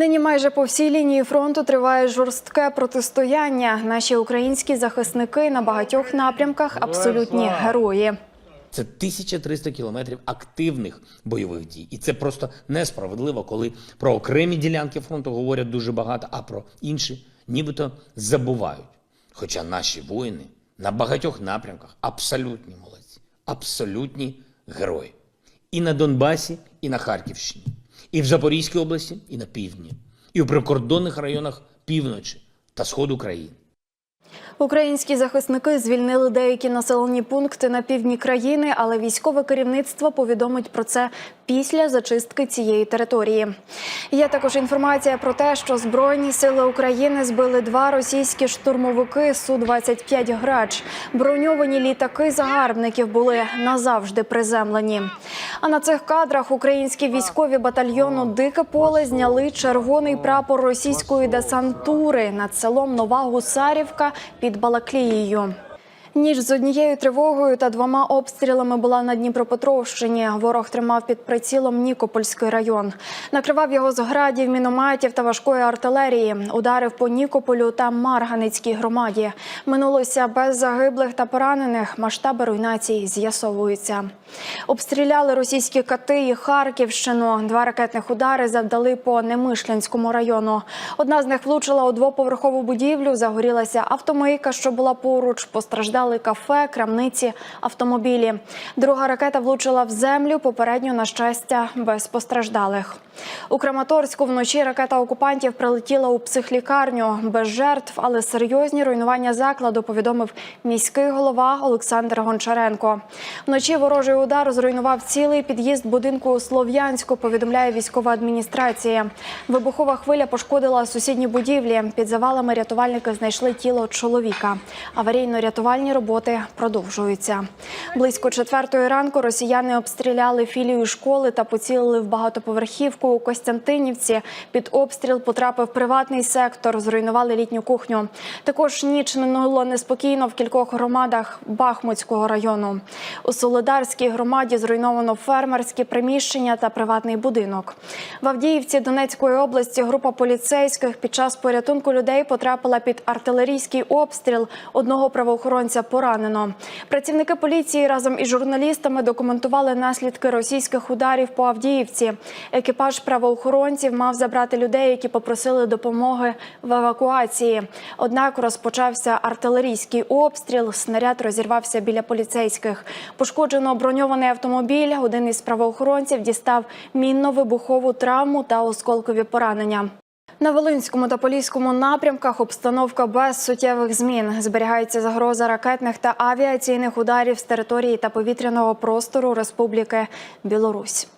Нині майже по всій лінії фронту триває жорстке протистояння. Наші українські захисники на багатьох напрямках абсолютні герої. Це 1300 кілометрів активних бойових дій, і це просто несправедливо, коли про окремі ділянки фронту говорять дуже багато, а про інші нібито забувають. Хоча наші воїни на багатьох напрямках абсолютні молодці, абсолютні герої. І на Донбасі, і на Харківщині, і в Запорізькій області, і на півдні, і у прикордонних районах півночі та сходу країни. Українські захисники звільнили деякі населені пункти на півдні країни, але військове керівництво повідомить про це після зачистки цієї території. Є також інформація про те, що Збройні сили України збили два російські штурмовики су 25 грач. Броньовані літаки загарбників були назавжди приземлені. А на цих кадрах українські військові батальйону Дике поле зняли червоний прапор російської десантури над селом Нова Гусарівка під Балаклією. Ніч з однією тривогою та двома обстрілами була на Дніпропетровщині. Ворог тримав під прицілом Нікопольський район. Накривав його з градів, мінометів та важкої артилерії. Ударив по Нікополю та Марганицькій громаді. Минулося без загиблих та поранених. Масштаби руйнацій з'ясовуються. Обстріляли російські кати і Харківщину. Два ракетних удари завдали по Немишлянському району. Одна з них влучила у двоповерхову будівлю. Загорілася автомийка, що була поруч. Постраждали кафе, крамниці, автомобілі. Друга ракета влучила в землю. Попередньо, на щастя, без постраждалих. У Краматорську вночі ракета окупантів прилетіла у психлікарню без жертв, але серйозні руйнування закладу повідомив міський голова Олександр Гончаренко. Вночі ворожий удар зруйнував цілий під'їзд будинку у Слов'янську. Повідомляє військова адміністрація. Вибухова хвиля пошкодила сусідні будівлі. Під завалами рятувальники знайшли тіло чоловіка. Аварійно-рятувальні роботи продовжуються. Близько четвертої ранку росіяни обстріляли філію школи та поцілили в багатоповерхівку у Костянтинівці. Під обстріл потрапив приватний сектор, зруйнували літню кухню. Також ніч минуло неспокійно в кількох громадах Бахмутського району. У Солидарській громаді зруйновано фермерські приміщення та приватний будинок. В Авдіївці Донецької області група поліцейських під час порятунку людей потрапила під артилерійський обстріл. Одного правоохоронця поранено. Працівники поліції разом із журналістами документували наслідки російських ударів по Авдіївці. Екіпаж правоохоронців мав забрати людей, які попросили допомоги в евакуації. Однак розпочався артилерійський обстріл. Снаряд розірвався біля поліцейських. Пошкоджено броньований автомобіль. Один із правоохоронців дістав мінно-вибухову травму та осколкові поранення. На Волинському та Поліському напрямках обстановка без суттєвих змін. Зберігається загроза ракетних та авіаційних ударів з території та повітряного простору Республіки Білорусь.